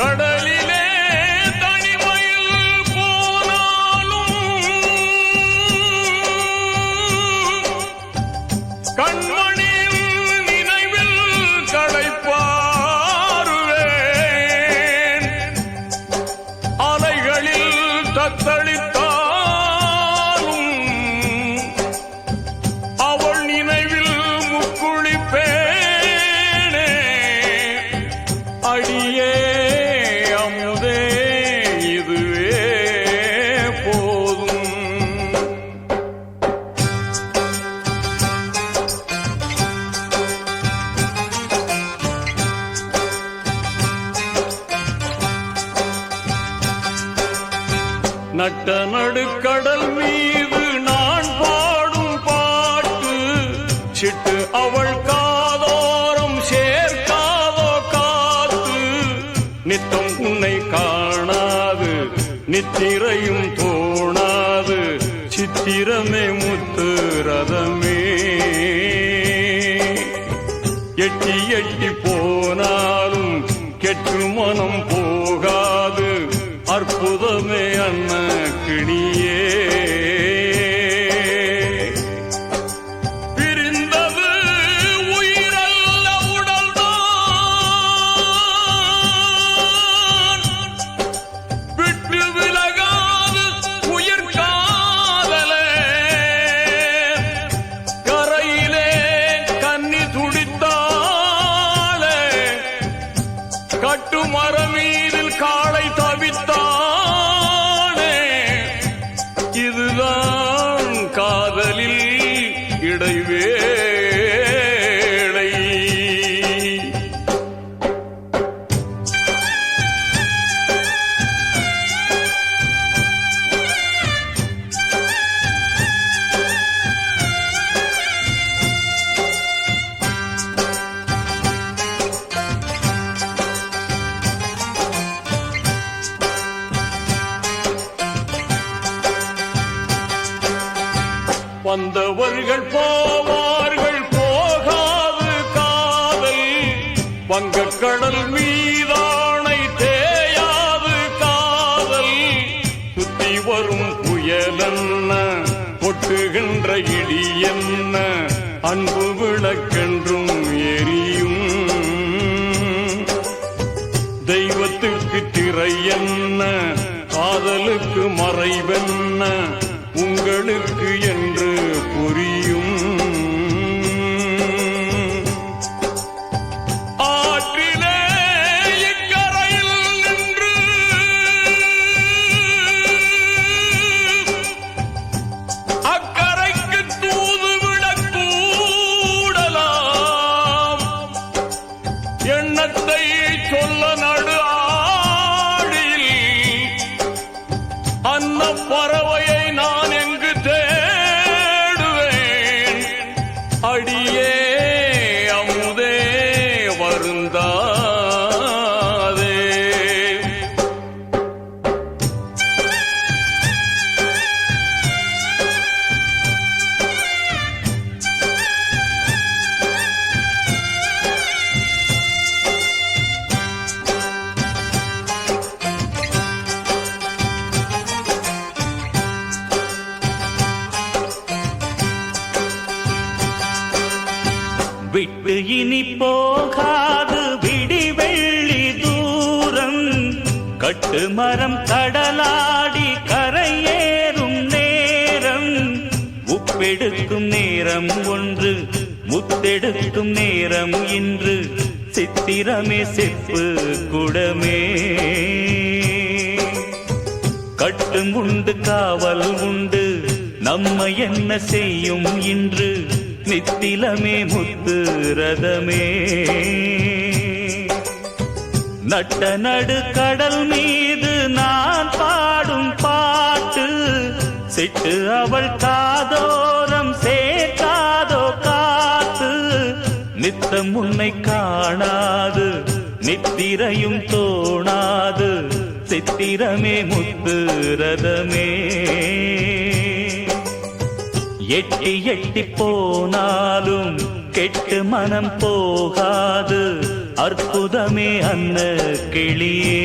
கடலிலே தனிமையில் போனாலும் கண்மணியின் நினைவில் களைப்பாருவேன். அலைகளில் தத்தளித்தாலும் அவள் நினைவில் முக்குளிப்பேனே. அடியே நட்ட நடுக்கடல் மீது நான் பாடும் பாட்டு சிட்டு அவள் காதோரம் சேர்க்காதோ காத்து. நித்தம் உன்னை காணாது நித்திரையும் தோணாது சித்திரமே முத்து ரதமே. எட்டி எட்டி போனாலும் கெட்டு மனம் போகாது அற்புதமே வந்தவர்கள் போவார்கள் போகாது காதல். வங்கக்கடல் மீதானை தேயாது காதல். சுத்தி வரும் புயலென்ன கொட்டுகின்ற இடி என்ன? அன்பு விளக்கென்றும் எரியும். தெய்வத்துக்கு திரை என்ன? காதலுக்கு மறைவென்ன? உங்களுக்கு என்று புரியும். எண்ணத்தை சொல்ல விட்டு இனி போகாது விடி வெள்ளி தூரம். கட்டு மரம் கடலாடி கரையேறும் நேரம். உப்பெடுக்கும் நேரம் ஒன்று முத்தெடுக்கும் நேரம் இன்று. சித்திரமே செப்பு குடமே. கட்டும் உண்டு காவல் உண்டு நம்மை என்ன செய்யும் இன்று? நித்திலமே முத்து ரதமே. நட்ட நடு கடல் மீது நான் பாடும் பாட்டு சிட்டு அவள் காதோரம் சேர்க்காதோ காத்து. நித்தம் உன்னை காணாது நித்திரையும் தோணாது சித்திரமே முத்து ரதமே. எட்டி எட்டி போனாலும் கெட்டு மனம் போகாது. அற்புதமே அந்த கிளியே.